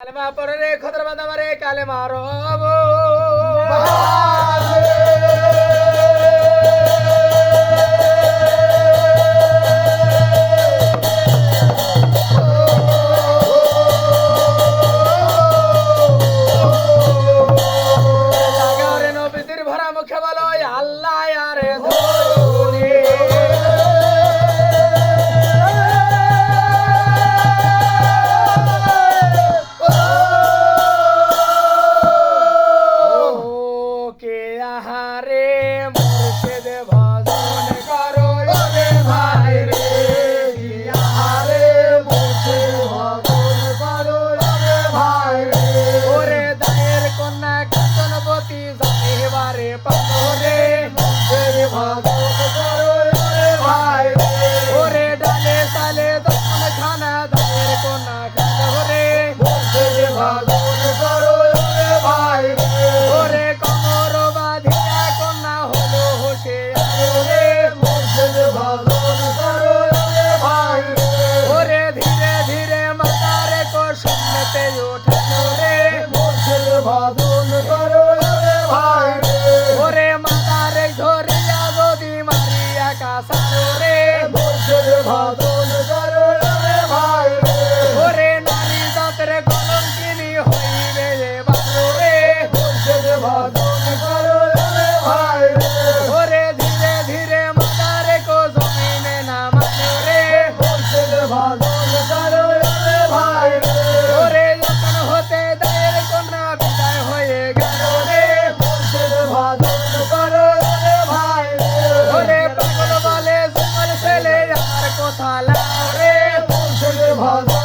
কালেমা পরে রে খতর বাদামা রে কালেমা রব। আহারে মুর্শিদ ভজন করো রে ভাই রে। ভাই রে। ওরে দায়ের কন্যা কাঞ্চনবতী যাইবারে পাথরে। 我却只怕多。ভগবান